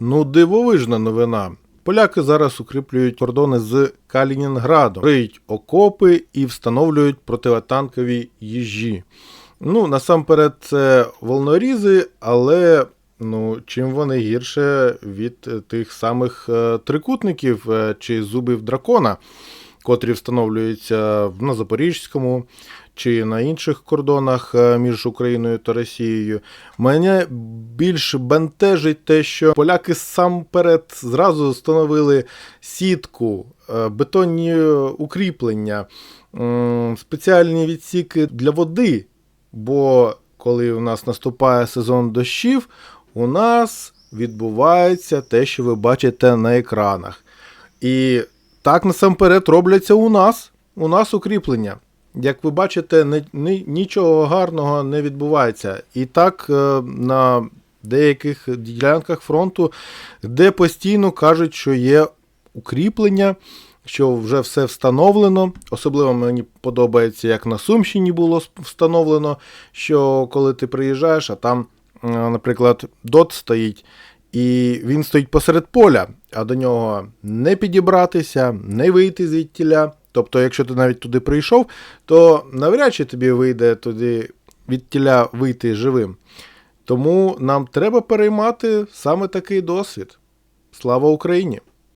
Ну, дивовижна новина. Поляки зараз укріплюють кордони з Калінінградом, риють окопи і встановлюють противотанкові їжі. Ну, насамперед, це волнорізи, але ну, чим вони гірше від тих самих е, трикутників е, чи зубів дракона, котрі встановлюються на Запорізькому чи на інших кордонах е, між Україною та Росією. Мене більш бентежить те, що поляки сам перед зразу встановили сітку, е, бетонні укріплення, спеціальні відсіки для води. Бо коли у нас наступає сезон дощів, у нас відбувається те, що ви бачите на екранах. І так насамперед робляться у нас. У нас укріплення. Як ви бачите, нічого гарного не відбувається. І так е, на деяких ділянках фронту, де постійно кажуть, що є укріплення, що вже все встановлено. Особливо мені подобається, як на Сумщині було встановлено, що коли ти приїжджаєш, а там, е, наприклад, дот стоїть. І він стоїть посеред поля, а до нього не підібратися, не вийти звідтіля. Тобто, якщо ти навіть туди прийшов, то навряд чи тобі вийде туди відтіля вийти живим. Тому нам треба переймати саме такий досвід. Слава Україні!